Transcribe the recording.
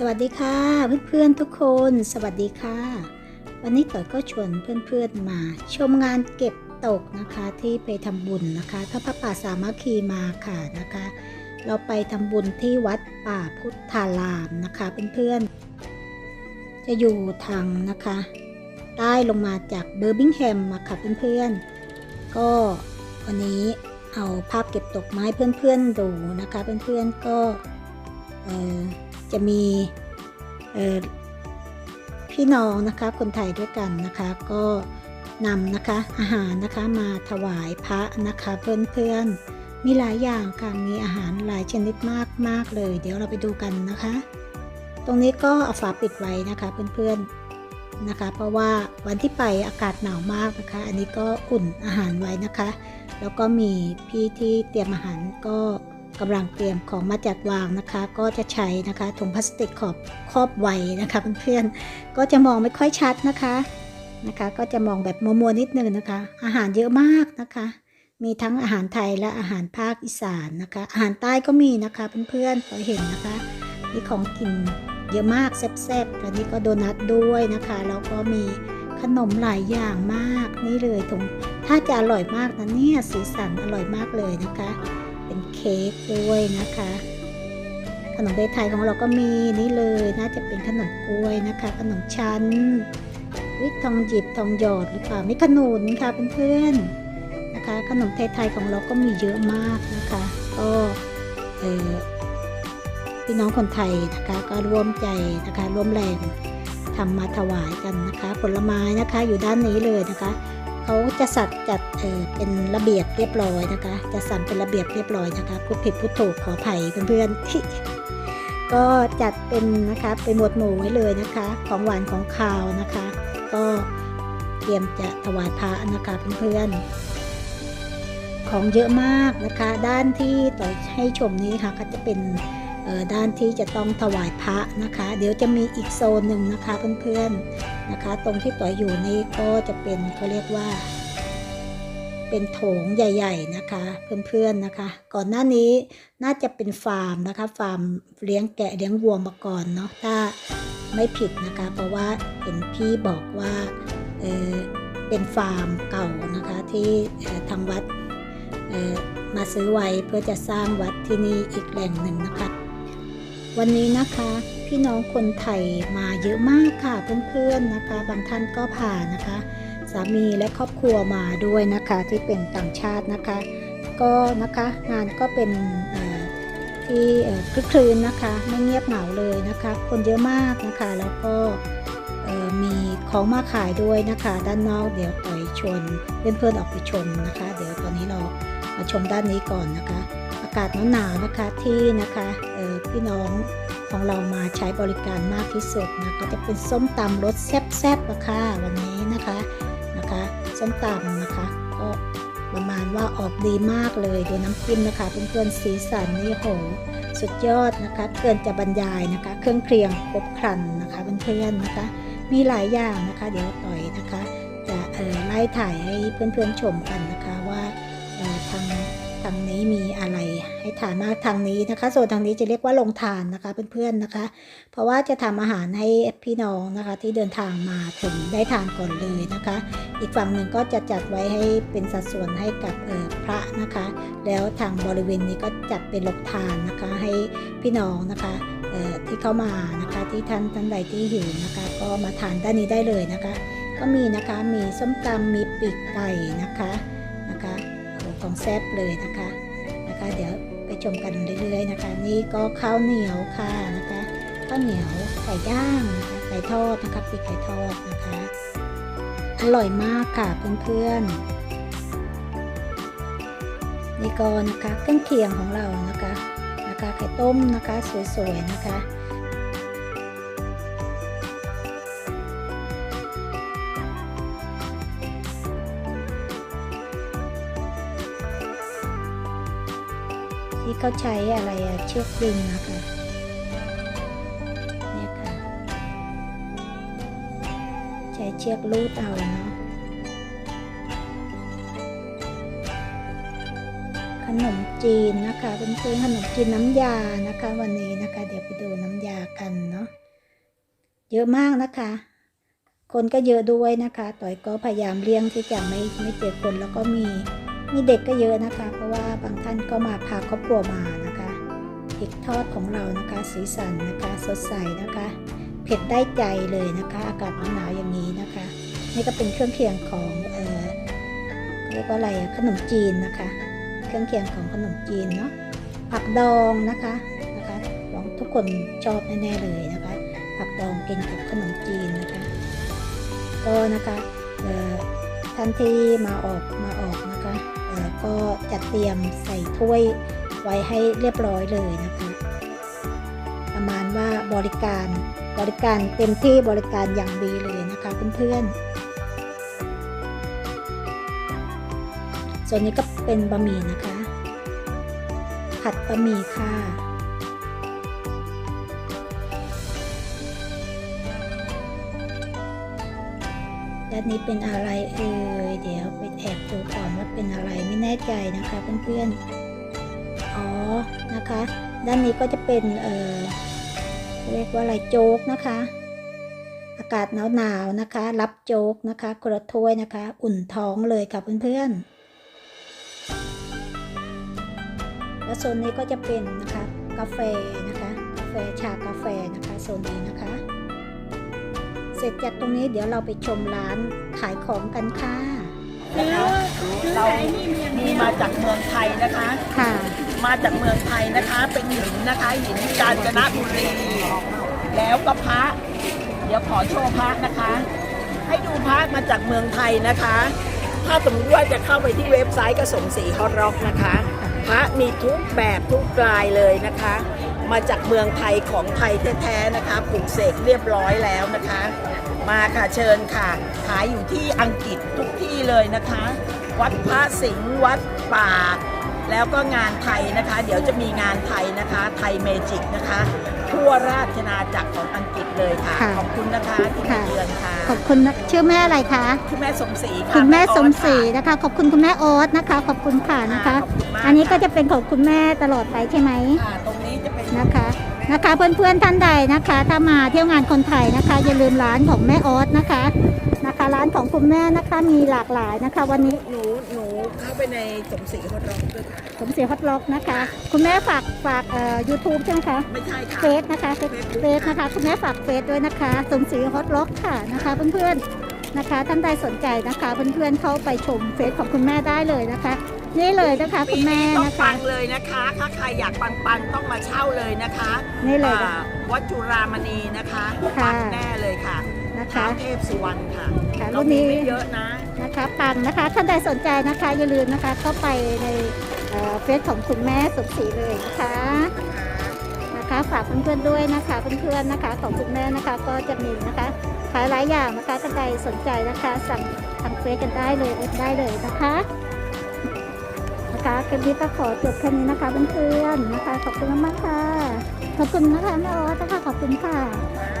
สวัสดีค่ะเพื่อนๆทุกคนสวัสดีค่ะ วันนี้ต่อยก็ชวนเพื่อนๆมาชมงานเก็บตกนะคะที่ไปทำบุญนะคะถ้าพระป่าสามัคคีมาค่ะนะคะ เราไปทำบุญที่วัดป่าพุทธารามนะคะเพื่อนๆจะอยู่ทางนะคะ ใต้ลงมาจากเบอร์บิงแฮมมาค่ะเพื่อนๆก็วันนี้เอาภาพเก็บตกไม้เพื่อนๆดูนะคะ เพื่อนๆก็เออ จะมีพี่น้องนะคะคนไทยด้วยกันนะคะก็นำนะคะอาหารนะคะมาถวายพระนะคะเพื่อนๆมีหลายอย่างค่ะมีอาหารหลายชนิดมากมากเลย เดี๋ยวเราไปดูกันนะคะ ตรงนี้ก็เอาฝาปิดไว้นะคะเพื่อนๆนะคะ เพราะว่าวันที่ไปอากาศหนาวมากนะคะ อันนี้ก็อุ่นอาหารไว้นะคะ แล้วก็มีพี่ที่เตรียมอาหารก็ กำลังเตรียมของมาจัดวางนะคะ ก็จะใช้นะคะถุงพลาสติกขอบครอบไว้นะคะเพื่อนๆก็จะมองไม่ค่อยชัดนะคะนะคะ ก็จะมองแบบมัวๆนิดนึงนะคะ อาหารเยอะมากนะคะ มีทั้งอาหารไทยและอาหารภาคอีสานนะคะ อาหารใต้ก็มีนะคะเพื่อนๆเราเห็นนะคะมีของกินเยอะมากแซ่บๆแล้วนี่ก็โดนัทด้วยนะคะแล้วก็มีขนมหลายอย่างมากนี่เลยถุงถ้าจะอร่อยมากนะเนี่ยสีสันอร่อยมากเลยนะคะ ค้กด้วยนะคะ ขนมไทยของเราก็มีนี่เลยน่าจะเป็นขนมกล้วยนะคะ ขนมชั้นวิทองหยิบทองหยอดหรือเปล่าไม่ขนุนค่ะเพื่อนๆนะคะ ขนมไทยๆของเราก็มีเยอะมากนะคะ ก็เออพี่น้องคนไทยนะคะก็ร่วมใจนะคะร่วมแรงทำมาถวายกันนะคะ ผลไม้นะคะอยู่ด้านนี้เลยนะคะ เขาจะสัดจัดเเป็นระเบียบเรียบร้อยนะคะ จะสั่นเป็นระเบียบเรียบร้อยนะคะพูดผิดพูดถูกขออภัยเพื่อนๆก็จัดเป็นนะคะเป็นหมวดหมู่ไว้เลยนะคะ ของหวานของคาวนะคะ ก็เตรียมจะถวายพระนะคะเพื่อนๆของเยอะมากนะคะ ด้านที่ต่อให้ชมนี้ค่ะก็จะเป็นด้านที่จะต้องถวายพระนะคะ เดี๋ยวจะมีอีกโซนหนึ่งนะคะเพื่อนๆ นะคะ ตรงที่ต่อยอยู่นี่ก็จะเป็นเขาเรียกว่า เป็นโถงใหญ่ ๆนะคะ เพื่อนๆนะคะ ก่อนหน้านี้น่าจะเป็นฟาร์มนะคะ ฟาร์มเลี้ยงแกะเลี้ยงวัวมาก่อนเนาะถ้าไม่ผิดนะคะ เพราะว่าเห็นพี่บอกว่าเเป็นฟาร์มเก่านะคะที่ทางวัดมาซื้อไว้เพื่อจะสร้างวัดที่นี่อีกแหล่งหนึ่งนะคะ วันนี้นะคะพี่น้องคนไทยมาเยอะมากค่ะเพื่อนๆนะคะ บางท่านก็ผ่านนะคะ สามีและครอบครัวมาด้วยนะคะที่เป็นต่างชาตินะคะ ก็นะคะงานก็เป็นที่คลึกคลืนนะคะ ไม่เงียบเหงาเลยนะคะ คนเยอะมากนะคะ แล้วก็มีของมาขายด้วยนะคะ ด้านนอกเดี๋ยวต่อยชวนเพื่อนๆออกไปชมนะคะ เดี๋ยวตอนนี้เรามาชมด้านนี้ก่อนนะคะ อากาศหนาวๆนะคะที่นะคะ พี่น้องของเรามาใช้บริการมากที่สุดนะก็จะเป็นส้มตำรสแซ่บๆอะคะวันนี้นะคะนะคะส้มตำนะคะก็ประมาณว่าออกดีมากเลยดูน้ำจิ้มนะคะเพื่อนๆสีสันนี่โหสุดยอดนะคะเกินจะบรรยายนะคะ เครื่องเคียงครบครันนะคะเพื่อนๆนะคะ มีหลายอย่างนะคะ เดี๋ยวต่อยนะคะ จะไล่ถ่ายให้เพื่อนๆชมกันนะคะ ทางนี้มีอะไรให้ทานมากทางนี้นะคะ ส่วนทางนี้จะเรียกว่าลงทานนะคะเพื่อนๆนะคะ เพราะว่าจะทำอาหารให้พี่น้องนะคะ ที่เดินทางมาถึงได้ทานก่อนเลยนะคะ อีกฝั่งหนึ่งก็จะจัดไว้ให้เป็นสัดส่วนให้กับพระนะคะ แล้วทางบริเวณนี้ก็จัดเป็นลงทานนะคะให้พี่น้องนะคะที่เข้ามานะคะที่ท่านท่านใดที่หิวนะคะ ก็มาทานด้านนี้ได้เลยนะคะ ก็มีนะคะมีส้มตำมีปีกไก่นะคะนะคะ ของแซ่บเลยนะคะนะคะ เดี๋ยวไปชมกันเรื่อยๆนะคะ นี่ก็ข้าวเหนียวค่ะนะคะข้าวเหนียวไก่ย่างนะคะไก่ทอดนะคะปีกไก่ทอดนะคะ อร่อยมากค่ะเพื่อนๆนี่ก็นะคะเครื่องเคียงของเรานะคะนะคะไข่ต้มนะคะสวยๆนะคะ ที่เขาใช้อะไรอะเชือกดึงนะคะเนี่ยค่ะ ใช้เชือกลูดเอาเนาะขนมจีนนะคะเป็นเพื่อนๆขนมจีนน้ำยานะคะ วันนี้นะคะ เดี๋ยวไปดูน้ำยากันเนาะเยอะมากนะคะ คนก็เยอะด้วยนะคะต่อยก็พยายามเลี่ยงที่จะไม่ไม่เจอคนแล้วก็มี มีเด็กก็เยอะนะคะ เพราะว่าบางท่านก็มาพาครอบครัวมานะคะพริกทอดของเรานะคะ สีสันนะคะสดใสนะคะ เผ็ดได้ใจเลยนะคะ อากาศหนาวๆอย่างนี้นะคะ นี่ก็เป็นเครื่องเคียงของเออเรียกว่าอะไรอะขนมจีนนะคะ เครื่องเคียงของขนมจีนเนาะผักดองนะคะนะคะหวังทุกคนชอบแน่ๆเลยนะคะ ผักดองกินกับขนมจีนนะคะ ก็นะคะเออท่านที่มาออกมา นะคะก็จัดเตรียมใส่ถ้วยไว้ให้เรียบร้อยเลยนะคะ ประมาณว่าบริการบริการเต็มที่บริการอย่างดีเลยนะคะเพื่อนๆ ส่วนนี้ก็เป็นบะหมี่นะคะ ผัดบะหมี่ค่ะ ด้านนี้เป็นอะไรเอ่ยเดี๋ยวไปแอบดูก่อนว่าเป็นอะไรไม่แน่ใจนะคะเพื่อนๆอ๋อนะคะ ด้านนี้ก็จะเป็นเอ่อเรียกว่าอะไรโจ๊กนะคะ อากาศหนาวๆนะคะ รับโจ๊กนะคะกระถ้วยนะคะ อุ่นท้องเลยค่ะเพื่อนๆแล้วโซนนี้ก็จะเป็นนะคะกาแฟนะคะกาแฟชากาแฟนะคะโซนนี้นะคะ เสร็จจากตรงนี้เดี๋ยวเราไปชมร้านขายของกันค่ะนะคะเรามีมาจากเมืองไทยนะคะ ค่ะ มาจากเมืองไทยนะคะ เป็นหินนะคะหินกาญจนบุรี แล้วก็พระ เดี๋ยวขอโชว์พระนะคะ ให้ดูพระมาจากเมืองไทยนะคะ ถ้าสมมติว่าจะเข้าไปที่เว็บไซต์กระสมศรีฮอตร็อกนะคะ พระมีทุกแบบทุกลายเลยนะคะ มาจากเมืองไทยของไทยแท้ๆนะคะปลูกเสกเรียบร้อยแล้วนะคะ มาค่ะเชิญค่ะ ขายอยู่ที่อังกฤษทุกที่เลยนะคะ วัดพระสิงห์วัดป่า แล้วก็งานไทยนะคะ เดี๋ยวจะมีงานไทยนะคะ ไทยเมจิกนะคะทั่วราชนาจักรของอังกฤษเลยค่ะค่ะขอบคุณนะคะที่มาค่ะเยือนค่ะ ขอบคุณนะชื่อแม่อะไรคะคุณแม่สมศรีค่ะคุณแม่สมศรีออนะคะ ขอบคุณคุณแม่โอ๊ตนะคะ ขอบคุณค่ะสนะคะขอบคุณมากอันนี้ก็จะเป็นของคุณแม่ตลอดไปใช่ไหม นะคะนะคะเพื่อนๆท่านใดนะคะ ถ้ามาเที่ยวงานคนไทยนะคะ อย่าลืมร้านของแม่ออสนะคะนะคะ ร้านของคุณแม่นะคะมีหลากหลายนะคะ วันนี้หนูหนูเข้าไปในสมศรีฮอตร็อกด้วยค่ะผมเสียฮอตล็อกนะคะ คุณแม่ฝากฝากเอ่อยูทูบใช่ไหมคะไม่ใช่ค่ะเฟซนะคะเฟซเฟซนะคะ คุณแม่ฝากเฟซด้วยนะคะสมศรีฮอตล็อกค่ะนะคะ เพื่อนๆนะคะ ท่านใดสนใจนะคะ เพื่อนๆเข้าไปชมเฟซของคุณแม่ได้เลยนะคะ นี่เลยนะคะคุณแม่ปีต้องนะคะ ปังเลยนะคะ ถ้าใครอยากปังๆต้องมาเช่าเลยนะคะนี่เลยอ่าวัดจุรามณีนะคะค่ะ ปังแน่เลยค่ะนะคะเท้าเทพสุวรรณค่ะค่ะเรารุ่นมีนี้ไม่เยอะนะ นะคะปังนะคะท่านใดสนใจนะคะอย่าลืมนะคะเข้าไปในเอ่อเฟซของคุณแม่สมศรีเลยนะคะนะคะฝากเพื่อนๆด้วยนะคะเพื่อนๆนะคะของคุณแม่นะคะก็จะมีนะคะขายหลายอย่างนะคะท่านใดสนใจนะคะสั่งทางเฟซกันได้เลยได้เลยนะคะ นะคะคลิปนี้ก็ขอจบแค่นี้นะคะเพื่อนๆนะคะ ขอบคุณมากๆค่ะ ขอบคุณนะคะแม่ออสนะคะขอบคุณค่ะค่ะ